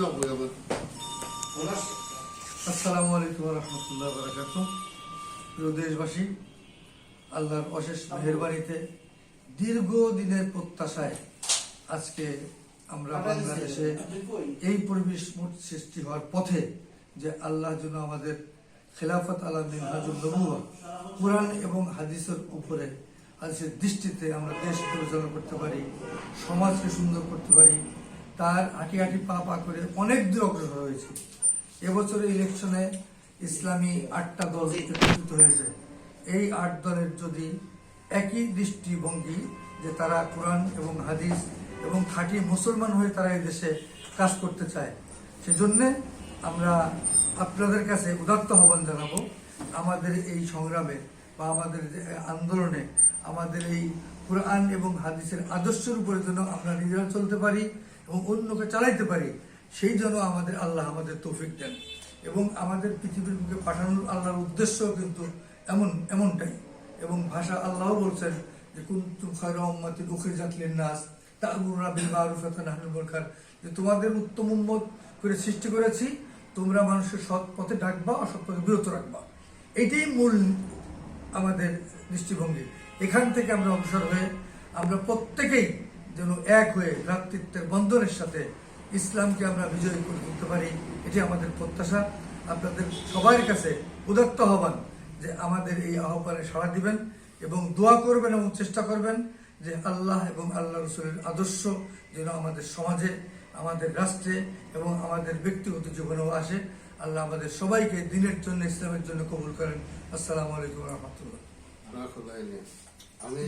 যাব এবার আসসালামু আলাইকুম রহমতুল্লাহ বারাকাত প্রিয় দেশবাসী আল্লাহর অশেষ মেহরবানিতে দীর্ঘ দিনের প্রত্যাশায় আজকে আমরা বাংলাদেশে এই পরিবেশ মোট সৃষ্টি হওয়ার পথে যে আল্লাহ যেন আমাদের খেলাফত আলা মিনহাজুল নবুয়া কোরআন এবং হাদিসের উপরে হাদিসের দৃষ্টিতে আমরা দেশ পরিচালনা করতে পারি সমাজকে সুন্দর করতে পারি তার আটি আটি পা পা করে অনেক দূর অগ্রসর হয়েছে। এবছরের ইলেকশনে ইসলামী আটটা দল একত্রিত হয়েছে। এই আট দলের যদি একই দৃষ্টিভঙ্গি যে তারা কোরআন এবং হাদিস এবং খাঁটি মুসলমান হয়ে তারা এই দেশে কাজ করতে চায়, সেজন্যে আমরা আপনাদের কাছে উদাত্ত আহ্বান জানাব, আমাদের এই সংগ্রামে বা আমাদের আন্দোলনে আমাদের এই কোরআন এবং হাদিসের আদর্শের উপরে যেন আমরা নিজেরা চলতে পারি এবং অন্যকে চালাইতে পারি, সেই জন্য আমাদের আল্লাহ আমাদের তৌফিক দেন। এবং আমাদের পৃথিবীর বুকে পাঠানোর আল্লাহর উদ্দেশ্য কিন্তু এমন, এমনটাই। এবং ভাষা আল্লাহ বলছেন যে, কুন্তুম খায়রা উখরিজাত লিন-নাস তা'মুরুনা বিল যে, তোমাদের উত্তম উম্মত করে সৃষ্টি করেছি, তোমরা মানুষের সৎ পথে ডাকবা, অসৎ পথে বিরত রাখবা। এটাই মূল আমাদের দৃষ্টিভঙ্গি। এখান থেকে আমরা অগ্রসর হয়ে আমরা প্রত্যেকেই যেন এক হয়ে ভ্রাতৃত্বের বন্ধনের সাথে ইসলামকে আমরা বিজয়ী করে তুলতে পারি, এটি আমাদের প্রত্যাশা। আপনাদের সবার কাছে উদাত্ত আহ্বান যে আমাদের এই আহ্বানে সাড়া দিবেন এবং দোয়া করবেন এবং চেষ্টা করবেন যে আল্লাহ এবং আল্লাহ রসুলের আদর্শ যেন আমাদের সমাজে, আমাদের রাষ্ট্রে এবং আমাদের ব্যক্তিগত জীবনেও আসে। আল্লাহ আমাদের সবাইকে দিনের জন্য, ইসলামের জন্য কবুল করেন। আসসালামু আলাইকুম রহমতুল্লাহ। আমি